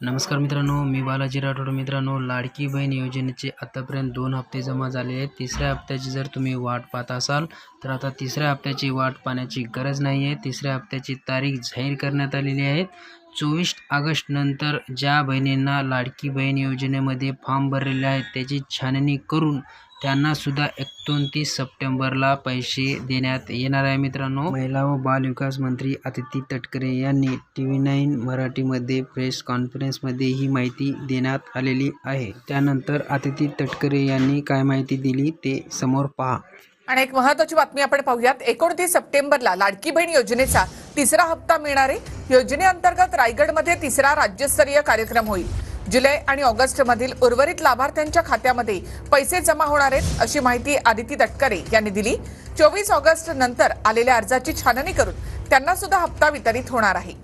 नमस्कार मित्रांनो मी बालाजी राठोड. मित्रांनो लाडकी बहीण योजनेचे आतापर्यंत दोन हप्ते जमा झाले आहेत. तिसऱ्या हप्त्याची जर तुम्ही वाट पाहत असाल तर आता तिसऱ्या हप्त्याची वाट पाहण्याची गरज नाही आहे तिसऱ्या हप्त्याची तारीख जाहीर करण्यात आलेली आहे. चोवीस ऑगस्टनंतर ज्या बहिणींना लाडकी बहीण योजनेमध्ये फॉर्म भरलेले आहेत त्याची छाननी करून त्यांनासुद्धा एकोणतीस सप्टेंबरला पैसे देण्यात येणार आहे. मित्रांनो महिला व बाल विकास मंत्री अदिती तटकरे यांनी टी व्ही नाईन मराठीमध्ये प्रेस कॉन्फरन्समध्ये ही माहिती देण्यात आलेली आहे. त्यानंतर आदिती तटकरे यांनी काय माहिती दिली ते समोर पहा. आणि एक महत्वाची बातमी आपण पाहूयात. एकोणतीस सप्टेंबरला लाडकी बहीण योजनेचा तिसरा हप्ता मिळणारे योजनेअंतर्गत रायगडमध्ये तिसरा राज्यस्तरीय कार्यक्रम होईल. जुलै आणि ऑगस्ट मधील उर्वरित लाभार्थ्यांच्या खात्यामध्ये पैसे जमा होणार आहेत अशी माहिती आदिती तटकरे यांनी दिली. चोवीस ऑगस्ट नंतर आलेल्या अर्जाची छाननी करून त्यांना सुद्धा हप्ता वितरित होणार आहे.